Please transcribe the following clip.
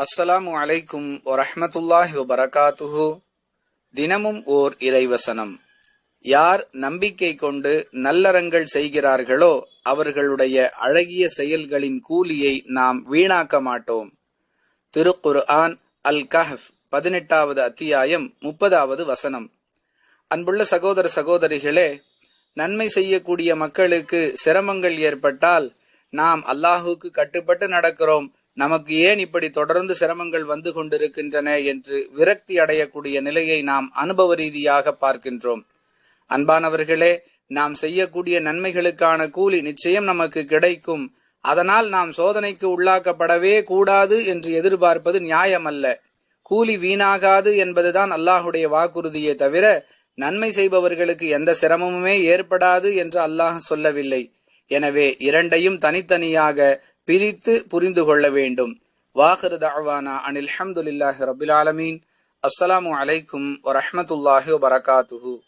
அஸ்ஸலாமு அலைக்கும் வரஹமத்துல்லாஹி வபரகாத்துஹு. தினமும் ஓர் இறைவசனம். யார் நம்பிக்கை கொண்டு நல்லறங்கள் செய்கிறார்களோ அவர்களுடைய அழகிய செயல்களின் கூலியை நாம் வீணாக்க மாட்டோம். திருக்குர் ஆன் அல் கஹப் பதினெட்டாவது அத்தியாயம் முப்பதாவது வசனம். அன்புள்ள சகோதர சகோதரிகளே நன்மை செய்யக்கூடிய மக்களுக்கு சிரமங்கள் ஏற்பட்டால் நாம் அல்லாஹுக்கு கட்டுப்பட்டு நடக்கிறோம். நமக்கு ஏன் இப்படி தொடர்ந்து சிரமங்கள் வந்து கொண்டிருக்கின்றன என்று விரக்தி அடையக்கூடிய நிலையை நாம் அனுபவ ரீதியாக பார்க்கின்றோம். அன்பானவர்களே நாம் செய்யக்கூடிய நன்மைகளுக்கான கூலி நிச்சயம் நமக்கு கிடைக்கும். அதனால் நாம் சோதனைக்கு உள்ளாக்கப்படவே கூடாது என்று எதிர்பார்ப்பது நியாயமல்ல. கூலி வீணாகாது என்பதுதான் அல்லாஹுடைய வாக்குறுதியே தவிர நன்மை செய்பவர்களுக்கு எந்த சிரமமுமே ஏற்படாது என்று அல்லாஹ் சொல்லவில்லை. எனவே இரண்டையும் தனித்தனியாக பிரித்து புரிந்து கொள்ள வேண்டும். வாஹிரு தாவானா அனில் ஹம்துலில்லாஹி ரபில் ஆலமீன். அஸ்ஸலாமு அலைக்கும் வரஹ்மத்துல்லாஹி வபரகாத்துஹு.